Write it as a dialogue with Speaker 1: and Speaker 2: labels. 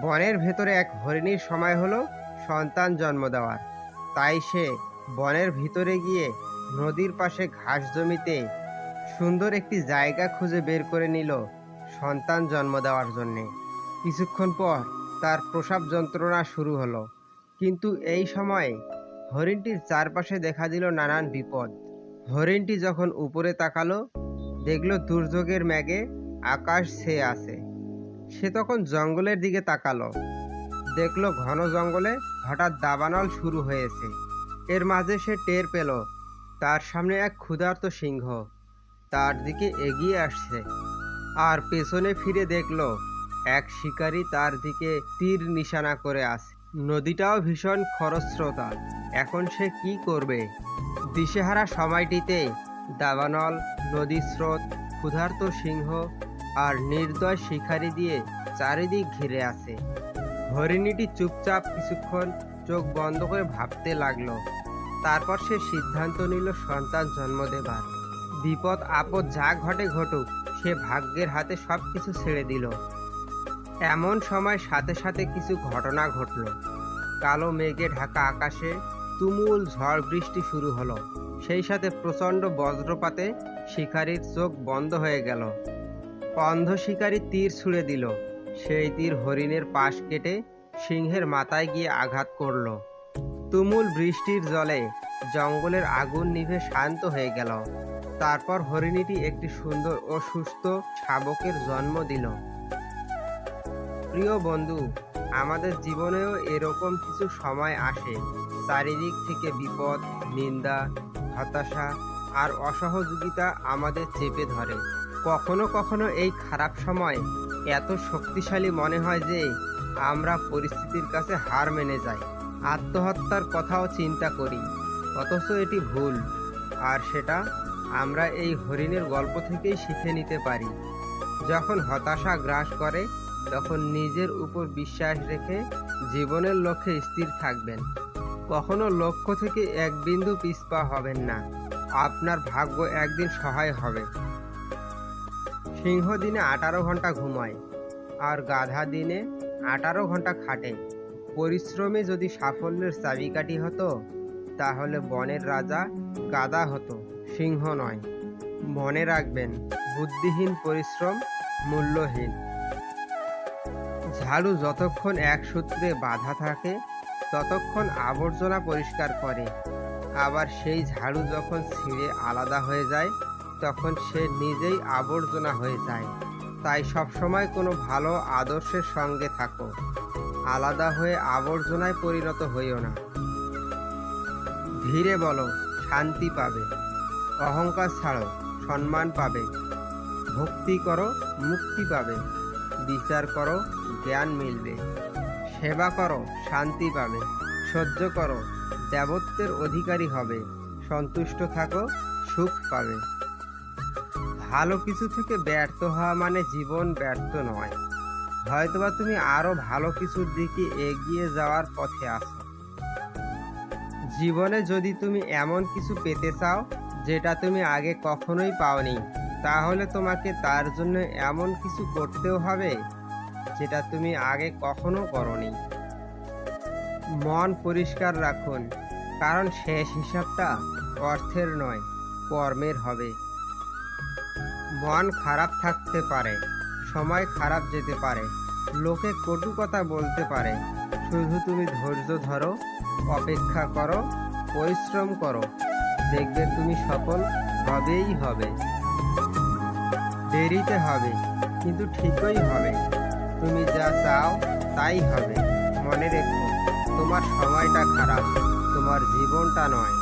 Speaker 1: বনের ভেতরে এক হরিণীর সময় হলো সন্তান জন্ম দেওয়ার। তাই সে বনের ভিতরে গিয়ে নদীর পাশে ঘাস জমিতে সুন্দর একটি জায়গা খুঁজে বের করে নিল সন্তান জন্ম দেওয়ার জন্যে। কিছুক্ষণ পর তার প্রসাব যন্ত্রণা শুরু হলো। কিন্তু এই সময়ে হরিণটির চারপাশে দেখা দিল নানান বিপদ। হরিণটি যখন উপরে তাকালো, দেখল দুর্যোগের ম্যাগে আকাশ ছেয়ে আছে। সে তখন জঙ্গলের দিকে তাকালো। দেখল ঘন জঙ্গলে হঠাৎ দাবানল শুরু হয়েছে। এর মাঝে সে টের পেল, তার সামনে এক ক্ষুধার্ত সিংহ। তার দিকে এগিয়ে আসছে আর পেছনে ফিরে দেখল, এক শিকারী তার দিকে তীর নিশানা করে আছে। নদীটাও ভীষণ খরস্রোতা। এখন সে কি করবে? দিশেহারা সময়টিতে দাবানল নদীর স্রোত ক্ষুধার্ত সিংহ আর নির্দয় শিকারি দিয়ে চারিদিক ঘিরে আছে। হরিণীটি চুপচাপ কিছুক্ষণ চোখ বন্ধ করে ভাবতে লাগল। তারপর সে সিদ্ধান্ত নিল সন্তান জন্ম দেবার। বিপদ আপদ যা ঘটে ঘটুক, সে ভাগ্যের হাতে সব কিছু ছেড়ে দিল। এমন সময় সাথে সাথে কিছু ঘটনা ঘটল। কালো মেঘে ঢাকা আকাশে তুমুল ঝড় বৃষ্টি শুরু হলো। সেই সাথে প্রচণ্ড বজ্রপাতে শিকারীর চোখ বন্ধ হয়ে গেল। অন্ধ শিকারী তীর ছুঁড়ে দিল। সেই তীর হরিণের পাশ কেটে সিংহের মাথায় গিয়ে আঘাত করল। তুমুল বৃষ্টির জলে জঙ্গলের আগুন নিভে শান্ত হয়ে গেল। তারপর হরিণীটি একটি সুন্দর ও সুস্থ শাবকের জন্ম দিল। প্রিয় বন্ধু, আমাদের জীবনেও এরকম কিছু সময় আসে, চারিদিক থেকে বিপদ, নিন্দা, হতাশা আর অসহযোগিতা আমাদের চেপে ধরে। কখনো কখনো এই খারাপ সময় এত শক্তিশালী মনে হয় যে আমরা পরিস্থিতির কাছে হার মেনে যাই। আত্মহত্যার কথাও চিন্তা করি, অথচ এটি ভুল। আর সেটা আমরা এই হরিণের গল্প থেকেই শিখে নিতে পারি। যখন হতাশা গ্রাস করে, তখন নিজের উপর বিশ্বাস রেখে জীবনের লক্ষ্যে স্থির থাকবেন। কখনো লক্ষ্য থেকে এক বিন্দু পিছপা হবেন না। আপনার ভাগ্য একদিন সহায় হবে। সিংহ দিনে আঠারো ঘণ্টা ঘুমায় আর গাধা দিনে আঠারো ঘণ্টা খাটে। পরিশ্রমে যদি সাফল্যের চাবিকাঠি হতো, তাহলে বনের রাজা গাদা হতো, সিংহ নয়। মনে রাখবেন, বুদ্ধিহীন পরিশ্রম মূল্যহীন। ঝাড়ু যতক্ষণ এক সূত্রে বাঁধা থাকে, ততক্ষণ আবর্জনা পরিষ্কার করে। আবার সেই ঝাড়ু যখন ছিঁড়ে আলাদা হয়ে যায় তখন সে নিজেই আবর্জনা হয়ে যায়। তাই সবসময় কোনো ভালো আদর্শের সঙ্গে থাকো। আলাদা হয়ে আবর্জনায় পরিণত হইও না। ধীরে বলো, শান্তি পাবে। অহংকার ছাড়ো, সম্মান পাবে। ভক্তি করো, মুক্তি পাবে। বিচার করো, জ্ঞান মিলবে। সেবা করো, শান্তি পাবে। সহ্য করো, দেবত্বের অধিকারী হবে। সন্তুষ্ট থাকো, সুখ পাবে। ভালো কিছু থেকে ব্যর্থ হওয়া মানে জীবন ব্যর্থ নয়। হয়তোবা তুমি আরও ভালো কিছুর দিকে এগিয়ে যাওয়ার পথে আছো। জীবনে যদি তুমি এমন কিছু পেতে চাও, যেটা তুমি আগে কখনোই পাওনি, তাহলে তোমাকে তার জন্য এমন কিছু করতেও হবে, যেটা তুমি আগে কখনো করনি। মন পরিষ্কার রাখুন, কারণ শেষ হিসাবটা অর্থের নয়, কর্মের হবে। মন খারাপ থাকতে পারে, সময় খারাপ যেতে পারে, লোকে কটু কথা বলতে পারে, শুধু তুমি ধৈর্য ধরো, অপেক্ষা করো, পরিশ্রম করো, দেখবে তুমি সফল হবেই হবে। দেরিতে হবে, কিন্তু ঠিকই হবে। তুমি যা চাও তাই হবে। মনে রেখো, তোমার সময়টা খারাপ, তোমার জীবনটা নয়।